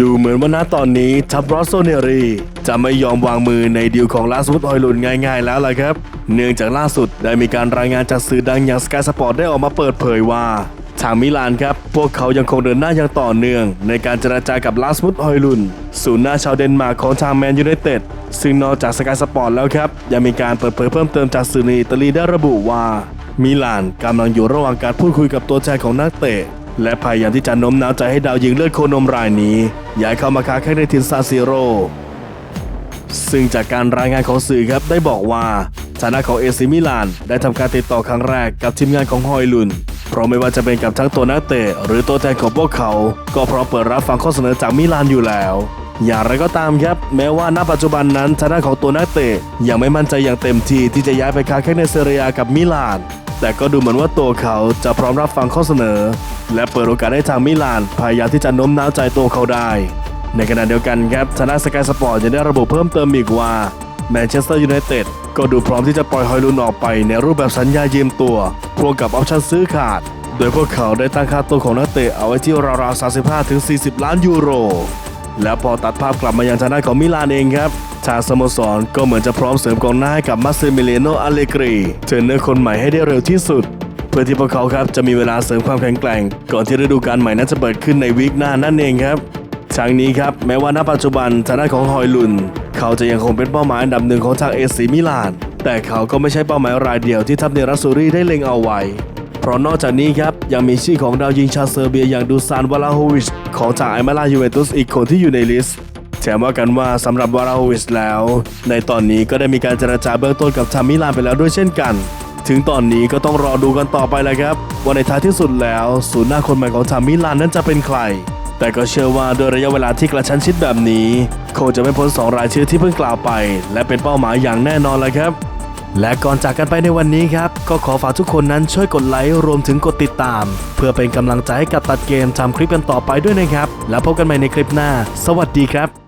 ดูเหมือนว่าณตอนนี้ทับรอสโซเนรี จะไม่ยอมวางมือในดีลของลาสมุดออยลุนง่ายๆแล้วล่ะครับ เนื่องจากล่าสุดได้มีการรายงานจากสื่อดังอย่างสกายสปอร์ตได้ออกมาเปิดเผยว่า ทางมิลานครับ พวกเขายังคงเดินหน้าอย่างต่อเนื่อง ในการเจรจากับลาสมุดออยลุนศูนย์หน้าชาวเดนมาร์กของทางแมนยูไนเต็ดซึ่งนอกจากสกายสปอร์ตแล้วครับยังมีการเปิดเผยเพิ่มเติมจากสื่อในอิตาลีได้ระบุว่ามิลานกำลังอยู่ระหว่างการพูดคุยกับตัวแทนของนักเตะ และพยายามที่จะโน้มน้าวใจให้ดาวยิงเลือดโคนมรายนี้ย้ายเข้ามาค้าแข่งในทีมซาซิโรซึ่งจากการรายงานของสื่อครับได้บอกว่าฐานะของเอซิมิลาน ได้ทำการติดต่อครั้งแรกกับทีมงานของฮอยลุน เพราะไม่ว่าจะเป็นกับทั้งตัวนักเตะหรือตัวแทนของพวกเขา ก็พร้อมเปิดรับฟังข้อเสนอจากมิลานอยู่แล้ว อย่างไรก็ตามครับ แม้ว่าณปัจจุบันนั้นทางานของตัวนักเตะยังไม่มั่นใจอย่างเต็มที่ที่จะย้ายไปค้าแข่งในเซเรียกับมิลาน แต่ก็ดูเหมือนว่าตัวเขาจะพร้อมรับฟังข้อเสนอ และเปิดโอกาสให้ทางมิลานพยายามที่จะโน้มน้าวใจตัวเขาได้ ในขณะเดียวกันครับทางด้านสกายสปอร์ตยังได้ระบุเพิ่มเติมอีกว่าแมนเชสเตอร์ยูไนเต็ดก็ดูพร้อมที่จะปล่อยฮอยลุนออกไปในรูปแบบสัญญายืมตัวพร้อมกับออปชั่นซื้อขาด โดยพวกเขาได้ตั้งค่าตัวของนักเตะเอาไว้ที่ราวๆ 35 ถึง 40 ล้านยูโร แล้วพอตัดภาพกลับมายังทางด้านของมิลานเองครับทางสโมสรก็เหมือนจะพร้อมเสริมกองหน้าให้กับมาเซมิเลโนอเลกรีเทรนเนอร์คนใหม่ให้ได้เร็วที่สุด พื่อที่พวกเขาครับจะมีเวลาเสริมความแข็งแกร่ง ก่อนที่ฤดูกาลใหม่นั้นจะเปิดขึ้นในวีคหน้านั่นเองครับทางนี้ครับแม้ว่าณปัจจุบันทางด้านของฮอยลุน เขาจะยังคงเป็นเป้าหมายอันดับหนึ่งของทางเอซีมิลาน แต่เขาก็ไม่ใช่เป้าหมายรายเดียวที่ทัพเนรัสซูรีได้เล็งเอาไว้ เพราะนอกจากนี้ครับยังมีชื่อของดาวยิงชาวเซอร์เบียอย่างดูซานวาลาโฮวิชของจากไอมาลายูเวนตุสอีกคนที่อยู่ในลิสต์แถมว่ากันว่าสำหรับวาราโฮวิชแล้ว ในตอนนี้ก็ได้มีการเจรจาเบื้องต้นกับทางมิลานไปแล้วด้วยเช่นกัน ถึงตอนนี้ก็ต้องรอดูกันต่อไปแหละครับว่าในท้ายที่สุดแล้วศูนย์หน้าคนใหม่ของทางมิลานนั้นจะเป็นใคร แต่ก็เชื่อว่าโดยระยะเวลาที่กระชั้นชิดแบบนี้โคจะไม่พ้นสองรายชื่อที่เพิ่งกล่าวไป และเป็นเป้าหมายอย่างแน่นอนแล้วครับ และก่อนจากกันไปในวันนี้ครับ ก็ขอฝากทุกคนนั้นช่วยกดไลค์รวมถึงกดติดตาม เพื่อเป็นกำลังใจให้กับตัดเกมทำคลิปกันต่อไปด้วยนะครับ แล้วพบกันใหม่ในคลิปหน้า สวัสดีครับ